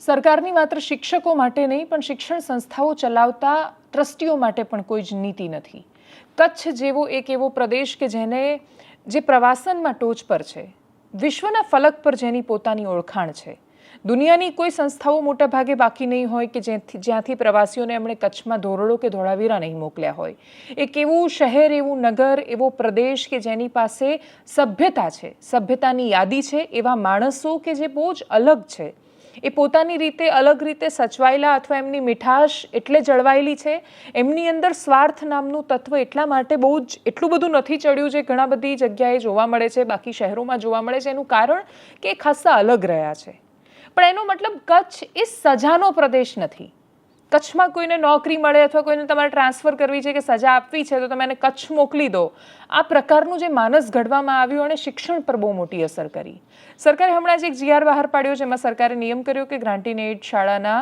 સરકારની માત્ર શિક્ષકો માટે નહીં, પણ શિક્ષણ સંસ્થાઓ ચલાવતા ટ્રસ્ટીઓ માટે પણ કોઈ જ નીતિ નથી. કચ્છ જેવો એક એવો પ્રદેશ કે જેને, જે પ્રવાસનમાં ટોચ પર છે, વિશ્વના ફલક પર જેની પોતાની ઓળખાણ છે. દુનિયાની કોઈ સંસ્થાઓ મોટા ભાગે બાકી નહીં હોય કે જ્યાંથી જ્યાંથી પ્રવાસીઓને એમણે કચ્છમાં ધોરડો કે ધોળાવીરા નહીં મોકલ્યા હોય. એક એવું શહેર, એવું નગર, એવો પ્રદેશ કે જેની પાસે સભ્યતા છે, સભ્યતાની યાદી છે, એવા માણસો કે જે બહુ જ અલગ છે. એ પોતાની રીતે અલગ રીતે સચવાયેલા અથવા એમની મીઠાશ એટલે જળવાયેલી છે. એમની અંદર સ્વાર્થ નામનું તત્વ એટલા માટે બહુ જ એટલું બધું નથી ચડ્યું જે ઘણા બધી જગ્યાએ જોવા મળે છે, બાકી શહેરોમાં જોવા મળે છે. એનું કારણ કે એ ખાસ્સા અલગ રહ્યા છે. પણ એનો મતલબ કચ્છ એ સજાનો પ્રદેશ નથી. કચ્છમાં કોઈને નોકરી મળે અથવા કોઈને તમારે ટ્રાન્સફર કરવી છે કે સજા આપવી છે, તો તમે એને કચ્છ મોકલી દો. આ પ્રકારનું જે માનસ ઘડવામાં આવ્યું અને શિક્ષણ પર બહુ મોટી અસર કરી. સરકારે હમણાં જ એક જીઆર બહાર પાડ્યો જેમાં સરકારે નિયમ કર્યો કે ગ્રાન્ટીન શાળાના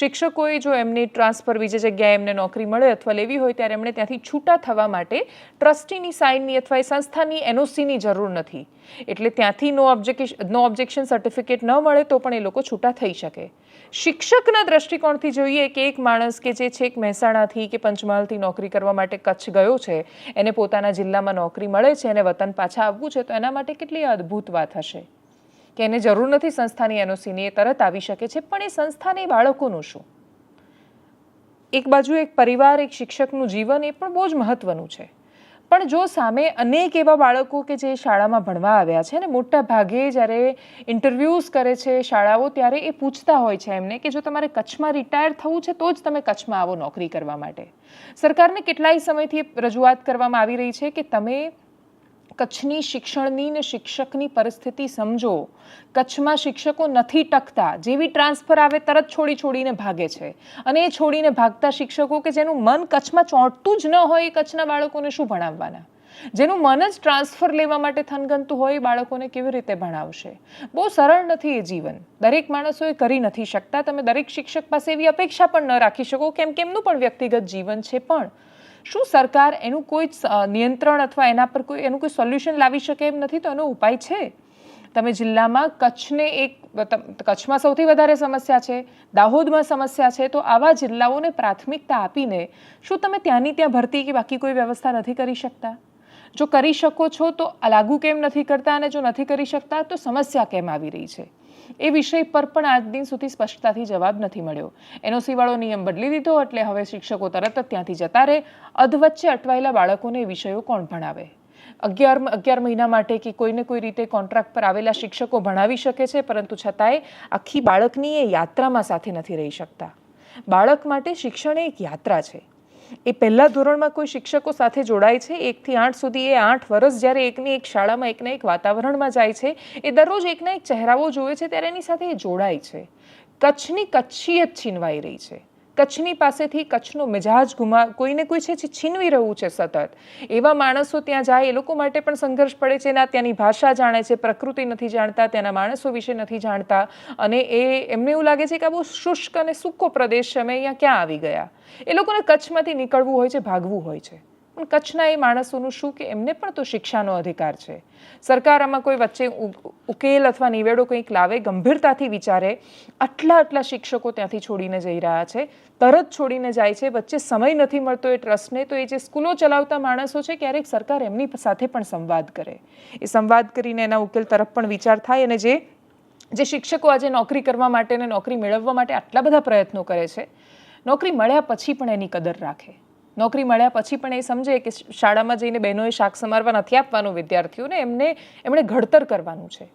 શિક્ષકોએ જો એમની ટ્રાન્સફર બીજી જગ્યાએ એમને નોકરી મળે અથવા લેવી હોય, ત્યારે એમણે ત્યાંથી છૂટા થવા માટે ટ્રસ્ટીની સાઇનની અથવા એ સંસ્થાની એનઓસીની જરૂર નથી. એટલે ત્યાંથી no objection no objection certificate ન મળે તો પણ એ લોકો છૂટા થઈ શકે. શિક્ષકના દ્રષ્ટિકોણથી જોઈએ કે એક માણસ કે જે છેક મહેસાણાથી કે પંચમહાલથી નોકરી કરવા માટે કચ્છ ગયો છે, એને પોતાના જિલ્લામાં નોકરી મળે છે અને વતન પાછા આવવું છે, તો એના માટે કેટલી અદ્ભુત વાત હશે? કે એને જરૂર નથી સંસ્થાની એનઓસીની એ તરત આવી શકે છે, પણ એ સંસ્થાને બાળકોનું શું? એક બાજુ એક પરિવાર, એક શિક્ષકનું જીવન એ પણ બહુ જ મહત્વનું છે. પણ જો સામે અનેક એવા બાળકો કે જે શાળામાં ભણવા આવ્યા છે ને મોટા ભાગે જ્યારે ઇન્ટરવ્યૂઝ કરે છે શાળાઓ, ત્યારે એ પૂછતા હોય છે એમને કે જો તમારે કચ્છમાં રિટાયર થવું છે, તો જ તમે કચ્છમાં આવો નોકરી કરવા માટે. સરકારને કેટલાય સમયથી રજૂઆત કરવામાં આવી રહી છે કે તમે કચ્છની શિક્ષણની ને શિક્ષકની પરિસ્થિતિ સમજો. કચ્છમાં શિક્ષકો નથી ટકતા. જેવી ટ્રાન્સફર આવે તરત છોડી છોડીને ભાગે છે. અને એ છોડીને ભાગતા શિક્ષકો કે જેનું મન કચ્છમાં ચોંટતું જ ન હોય એ કચ્છના બાળકોને શું ભણાવવાના? જેનું મન જ ટ્રાન્સફર લેવા માટે થનગનતું હોય એ બાળકોને કેવી રીતે ભણાવશે? બહુ સરળ નથી એ જીવન. દરેક માણસો એ કરી નથી શકતા. તમે દરેક શિક્ષક પાસે એવી અપેક્ષા પણ ન રાખી શકો. કેમ કે એમનું પણ વ્યક્તિગત જીવન છે પણ. શું સરકાર એનું કોઈ નિયંત્રણ અથવા એના પર કોઈ, એનું કોઈ સોલ્યુશન લાવી શકે એમ નથી? તો એનો ઉપાય છે. તમે જિલ્લામાં કચ્છને એક કચ્છમાં સૌથી વધારે સમસ્યા છે, દાહોદમાં સમસ્યા છે, તો આવા જિલ્લાઓને પ્રાથમિકતા આપીને શું તમે ત્યાંની ત્યાં ભરતી કે બાકી કોઈ વ્યવસ્થા નથી કરી શકતા? જો કરી શકો છો તો લાગુ કેમ નથી કરતા અને જો નથી કરી શકતા તો સમસ્યા કેમ આવી રહી છે? એ વિષય પર પણ આજ દિન સુધી સ્પષ્ટતાથી જવાબ નથી મળ્યો. એનઓસી વાળો નિયમ બદલી દીધો એટલે હવે શિક્ષકો તરત જ ત્યાંથી જતા રહે. અધવચ્ચે અટવાયેલા બાળકોને વિષયો કોણ ભણાવે? અગિયાર અગિયાર મહિના માટે કે કોઈને કોઈ રીતે કોન્ટ્રાક્ટ પર આવેલા શિક્ષકો ભણાવી શકે છે, પરંતુ છતાંય આખી બાળકની એ યાત્રામાં સાથે નથી રહી શકતા. બાળક માટે શિક્ષણ એક યાત્રા છે. એ પહેલા ધોરણમાં કોઈ શિક્ષકો સાથે જોડાય છે? એકથી આઠ સુધી એ આઠ વર્ષ જ્યારે એકની એક શાળામાં એકના એક વાતાવરણમાં જાય છે, એ દરરોજ એકના એક ચહેરાઓ જોવે છે, ત્યારે એની સાથે એ જોડાય છે. કચ્છની કચ્છિયત છીનવાઈ રહી છે. કચ્છની પાસેથી કચ્છનો મિજાજ ગુમા, કોઈને કોઈ છે છીનવી રહ્યું છે સતત? એવા માણસો ત્યાં જાય, એ લોકો માટે પણ સંઘર્ષ પડે છે ના ત્યાંની ભાષા જાણે છે, પ્રકૃતિ નથી જાણતા, ત્યાંના માણસો વિશે નથી જાણતા. અને એ, એમને એવું લાગે છે કે આ બહુ શુષ્ક અને સૂકો પ્રદેશ છે, અમે અહીંયા ક્યાં આવી ગયા? એ લોકોને કચ્છમાંથી નીકળવું હોય છે, ભાગવું હોય છે. પણ કચ્છના એ માણસોનું શું કે એમને પણ તો શિક્ષાનો અધિકાર છે. સરકાર આમાં કોઈ વચ્ચે ઉકેલ અથવા નિવેડો કંઈક લાવે, ગંભીરતાથી વિચારે, આટલા આટલા શિક્ષકો ત્યાંથી છોડીને જઈ રહ્યા છે, તરત છોડીને જાય છે, વચ્ચે સમય નથી મળતો એ ટ્રસ્ટને, તો એ જે સ્કૂલો ચલાવતા માણસો છે ક્યારેક સરકાર એમની સાથે પણ સંવાદ કરે. એ સંવાદ કરીને એના ઉકેલ તરફ પણ વિચાર થાય અને જે જે શિક્ષકો આજે નોકરી કરવા માટે અને નોકરી મેળવવા માટે આટલા બધા પ્રયત્નો કરે છે, નોકરી મળ્યા પછી પણ એની કદર રાખે. નોકરી મળ્યા પછી પણ એ સમજે કે શાળામાં જઈને બહેનોએ શાક સમારવા નથી આપવાનું, વિદ્યાર્થીઓને એમને, એમણે ઘડતર કરવાનું છે.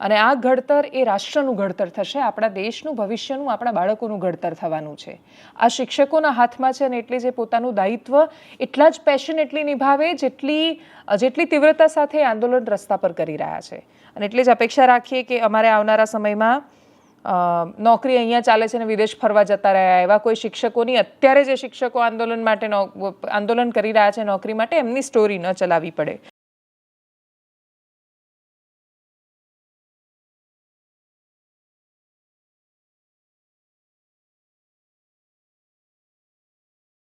અને આ ઘડતર એ રાષ્ટ્રનું ઘડતર થશે, આપણા દેશનું, ભવિષ્યનું, આપણા બાળકોનું ઘડતર થવાનું છે. આ શિક્ષકોના હાથમાં છે અને એટલે જે પોતાનું દાયિત્વ એટલા જ પેશનેટલી નિભાવે જેટલી જેટલી તીવ્રતા સાથે આંદોલન રસ્તા પર કરી રહ્યા છે. અને એટલે જ અપેક્ષા રાખીએ કે અમારે આવનારા સમયમાં નોકરી અહીંયા ચાલે છે ને વિદેશ ફરવા જતા રહ્યા, એવા કોઈ શિક્ષકોની અત્યારે જે શિક્ષકો આંદોલન માટે આંદોલન કરી રહ્યા છે નોકરી માટે, એમની સ્ટોરી ન ચલાવવી પડે.